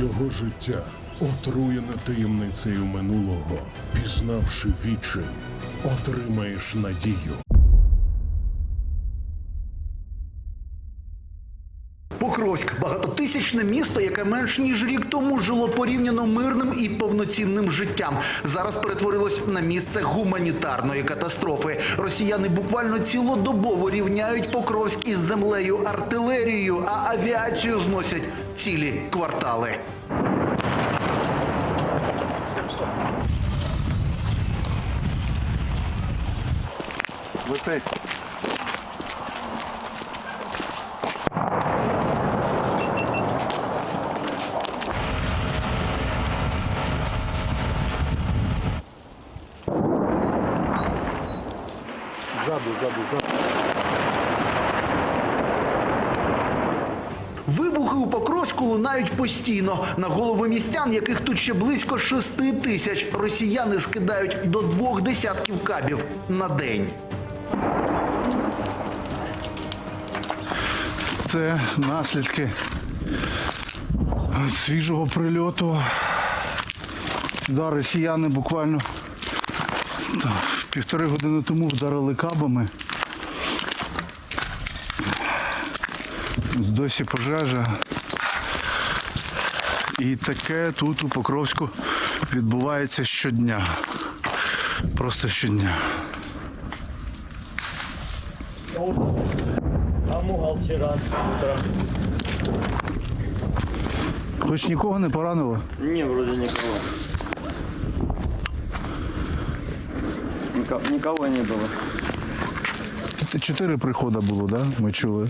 Його життя отруєне таємницею минулого. Пізнавши відчай, отримаєш надію. Покровськ багатотисячне місто, яке менш ніж рік тому жило порівняно мирним і повноцінним життям. Зараз перетворилось на місце гуманітарної катастрофи. Росіяни буквально цілодобово рівняють Покровськ із землею артилерією, а авіацію зносять цілі квартали. Летить. Ззаду, ззаду, ззаду. Вибухи у Покровську лунають постійно. На голови містян, яких тут ще близько шести тисяч, росіяни скидають до двох десятків кабів на день. Це наслідки свіжого прильоту. Да, росіяни буквально півтори години тому вдарили кабами. Досі пожежа. І таке тут у Покровську відбувається щодня. Просто щодня. Хоч нікого не поранило? Не, вроде никого. Нико- Никого не было. Чотири приходи було, да? Ми чули.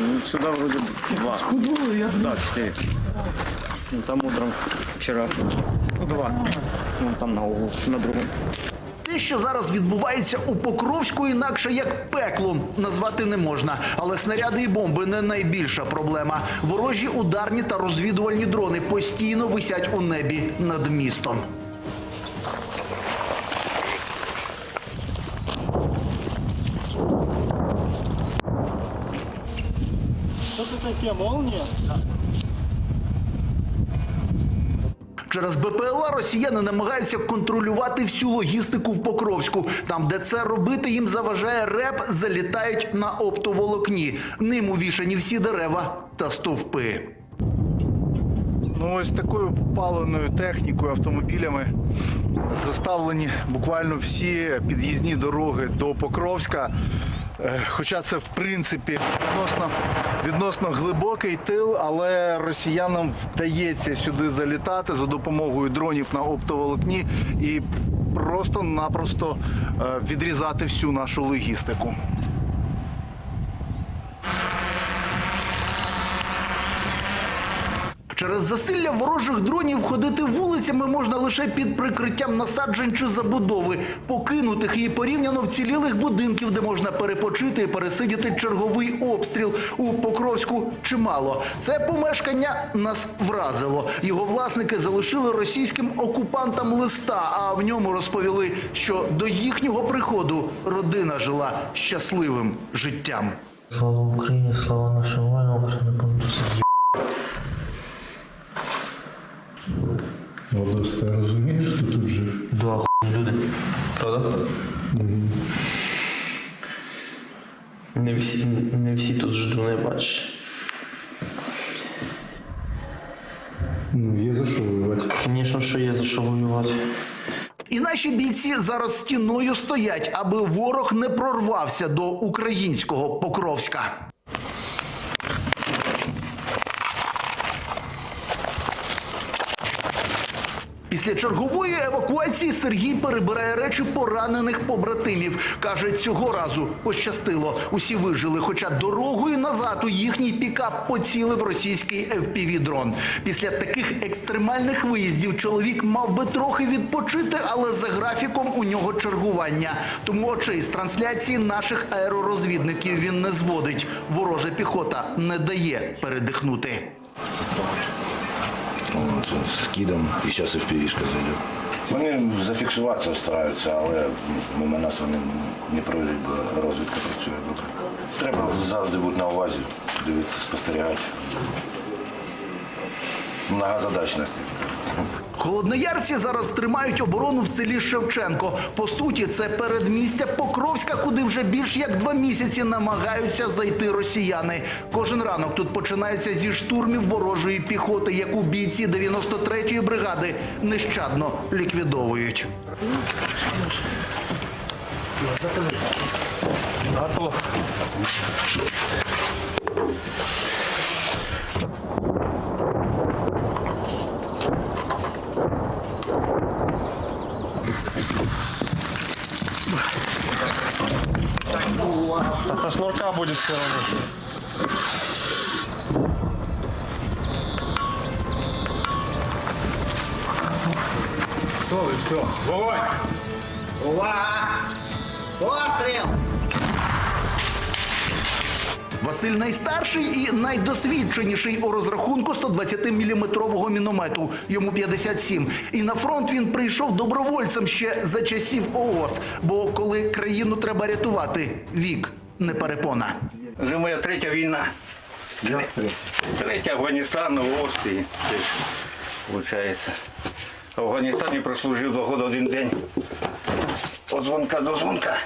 Ну, Сюда вроде два. Да, четыре. Ну, там утром вчера. Ну, два. Ну, там на углу, на другом. Те, що зараз відбувається у Покровську, інакше як пеклом назвати не можна. Але снаряди і бомби не найбільша проблема. Ворожі ударні та розвідувальні дрони постійно висять у небі над містом. Через БПЛА росіяни намагаються контролювати всю логістику в Покровську. Там, де це робити, їм заважає РЕП, залітають на оптоволокні. Ним увішані всі дерева та стовпи. Ну, ось такою паленою технікою, автомобілями заставлені буквально всі під'їзні дороги до Покровська. Е, Хоча це в принципі відносно, відносно глибокий тил, але росіянам вдається сюди залітати за допомогою дронів на оптоволокні і просто-напросто е, відрізати всю нашу логістику. Через засилля ворожих дронів ходити вулицями можна лише під прикриттям насаджень чи забудови, покинутих і порівняно вцілілих будинків, де можна перепочити і пересидіти черговий обстріл у Покровську чимало. Це помешкання нас вразило. Його власники залишили російським окупантам листа, а в ньому розповіли, що до їхнього приходу родина жила щасливим життям. Слава Україні, слава нашим воїнам, Україна помнить. Ти розумієш, що ти тут жив? Два хуйні люди. Правда? Не всі, не всі тут ждуни бачиш. Ну, є за що воювати. Звісно, що є за що воювати. І наші бійці зараз стіною стоять, аби ворог не прорвався до українського Покровська. Після чергової евакуації Сергій перебирає речі поранених побратимів. Каже, цього разу пощастило. Усі вижили, хоча дорогою назад у їхній пікап поцілив російський FPV-дрон. Після таких екстремальних виїздів чоловік мав би трохи відпочити, але за графіком у нього чергування. Тому очей з трансляції наших аеророзвідників він не зводить. Ворожа піхота не дає передихнути. Вон це з кідом і зараз і впівішка зайде. Вони зафіксуватися стараються, але мимо нас вони не пройдуть, бо розвідка працює добре. Треба завжди бути на увазі, дивитися, спостерігати. многозадачности. Холодноярці зараз тримають оборону в селі Шевченко. По суті, це передмістя Покровська, куди вже більш як два місяці намагаються зайти росіяни. Кожен ранок тут починається зі штурмів ворожої піхоти, яку бійці 93-ї бригади нещадно ліквідовують. А со шнурка будет все равно. Василь найстарший і найдосвідченіший у розрахунку 120-мм міномету. Йому 57. І на фронт він прийшов добровольцем ще за часів ООС. Бо коли країну треба рятувати, вік не перепона. Вже моя третя війна. Третя Афганістан, Австрії. Виходить. В Афганістані прослужив два роки один день. От дзвонка до дзвонка.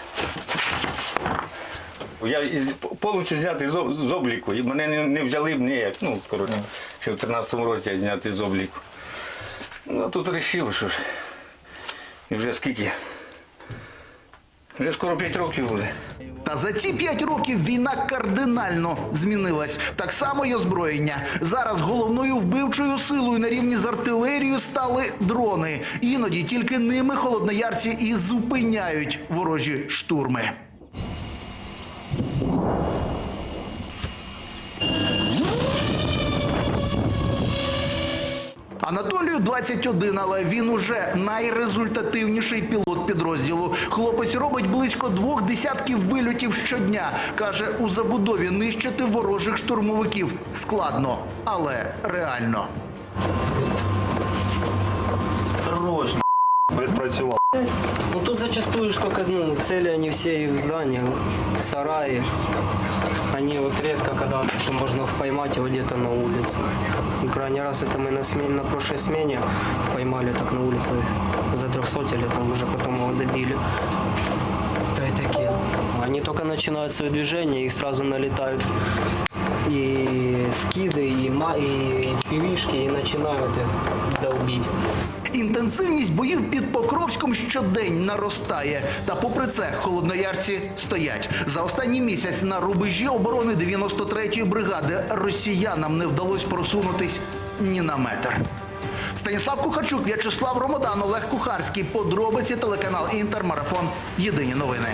Я із, повністю знятий з, об- з обліку. І мене не, не взяли б ніяк. Ну, коротше, ще в 13-му році я знятий з обліку. Ну, а тут вирішив, що ж. І вже скільки? Вже скоро 5 років буде. Та за ці п'ять років війна кардинально змінилась. Так само й озброєння. Зараз головною вбивчою силою на рівні з артилерією стали дрони. Іноді тільки ними холодноярці і зупиняють ворожі штурми. Анатолію 21, але він уже найрезультативніший пілот підрозділу. Хлопець робить близько двох десятків вильотів щодня. Каже, у забудові нищити ворожих штурмовиків складно, але реально. Хорош, працював. Ну тут зачастую только ну, цели они все и в здании, сараи. Они вот редко когда что можно поймать его где-то на улице. Ну, Крайний раз это мы на, смене, на прошлой смене поймали так на улице за трехсотили, там уже потом его добили. Да и такие. Они только начинают свое движение, их сразу налетают и скиды, и, ма- и пивишки, и начинают их долбить. Інтенсивність боїв під Покровськом щодень наростає. Та попри це холодноярці стоять. За останній місяць на рубежі оборони 93-ї бригади росіянам не вдалося просунутись ні на метр. Станіслав Кухарчук, В'ячеслав Ромодан, Олег Кухарський. Подробиці телеканал Інтер. Марафон. Єдині новини.